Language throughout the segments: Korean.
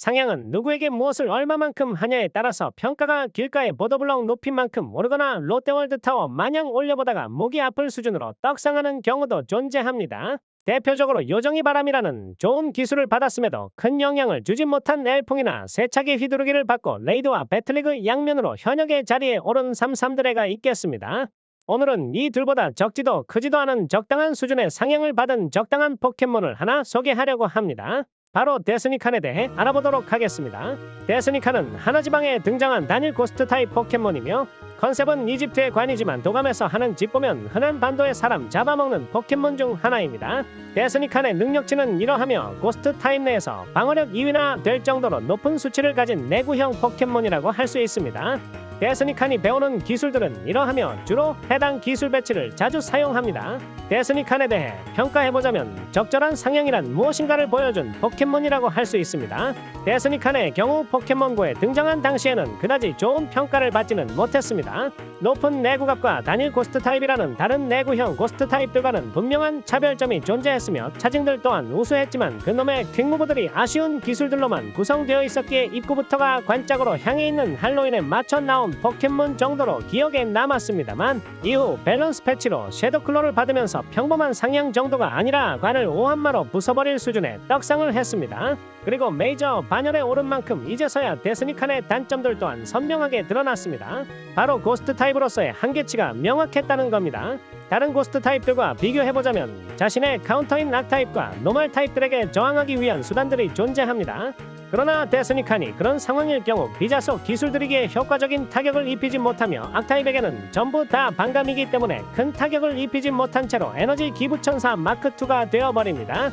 상향은 누구에게 무엇을 얼마만큼 하냐에 따라서 평가가 길가의 보도블럭 높이만큼 오르거나 롯데월드타워 마냥 올려보다가 목이 아플 수준으로 떡상하는 경우도 존재합니다. 대표적으로 요정이 바람이라는 좋은 기술을 받았음에도 큰 영향을 주지 못한 엘풍이나 세차기 휘두르기를 받고 레이드와 배틀리그 양면으로 현역의 자리에 오른 삼삼드레가 있겠습니다. 오늘은 이 둘보다 적지도 크지도 않은 적당한 수준의 상향을 받은 적당한 포켓몬을 하나 소개하려고 합니다. 바로 데스니칸에 대해 알아보도록 하겠습니다. 데스니칸은 하나 지방에 등장한 단일 고스트 타입 포켓몬이며 컨셉은 이집트의 관이지만 도감에서 하는 집 보면 흔한 반도의 사람 잡아먹는 포켓몬 중 하나입니다. 데스니칸의 능력치는 이러하며 고스트 타입 내에서 방어력 2위나 될 정도로 높은 수치를 가진 내구형 포켓몬이라고 할 수 있습니다. 데스니칸이 배우는 기술들은 이러하며 주로 해당 기술 배치를 자주 사용합니다. 데스니칸에 대해 평가해보자면 적절한 상향이란 무엇인가를 보여준 포켓몬이라고 할 수 있습니다. 데스니칸의 경우 포켓몬고에 등장한 당시에는 그다지 좋은 평가를 받지는 못했습니다. 높은 내구값과 단일 고스트 타입이라는 다른 내구형 고스트 타입들과는 분명한 차별점이 존재했으며 차징들 또한 우수했지만 그놈의 퀵무브들이 아쉬운 기술들로만 구성되어 있었기에 입구부터가 관짝으로 향해 있는 할로윈에 맞춰 나온 포켓몬 정도로 기억에 남았습니다만 이후 밸런스 패치로 섀도클로를 받으면서 평범한 상향 정도가 아니라 관을 오한마로 부숴버릴 수준의 떡상을 했습니다. 그리고 메이저 반열에 오른 만큼 이제서야 데스니칸의 단점들 또한 선명하게 드러났습니다. 바로 고스트 타입으로서의 한계치가 명확했다는 겁니다. 다른 고스트 타입들과 비교해보자면 자신의 카운터인 악타입과 노말 타입들에게 저항하기 위한 수단들이 존재합니다. 그러나 데스니칸이 그런 상황일 경우 비자 속 기술들이기에 효과적인 타격을 입히지 못하며 악타입에게는 전부 다 반감이기 때문에 큰 타격을 입히지 못한 채로 에너지 기부천사 마크2가 되어버립니다.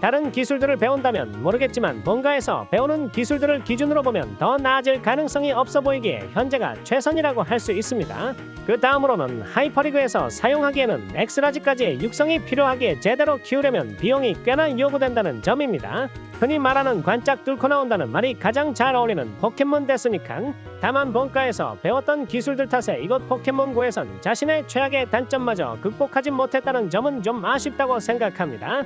다른 기술들을 배운다면 모르겠지만 본가에서 배우는 기술들을 기준으로 보면 더 나아질 가능성이 없어 보이기에 현재가 최선이라고 할 수 있습니다. 그 다음으로는 하이퍼리그에서 사용하기에는 엑스라지까지의 육성이 필요하기에 제대로 키우려면 비용이 꽤나 요구된다는 점입니다. 흔히 말하는 관짝 뚫고 나온다는 말이 가장 잘 어울리는 포켓몬 데스니칸. 다만 본가에서 배웠던 기술들 탓에 이곳 포켓몬고에선 자신의 최악의 단점마저 극복하지 못했다는 점은 좀 아쉽다고 생각합니다.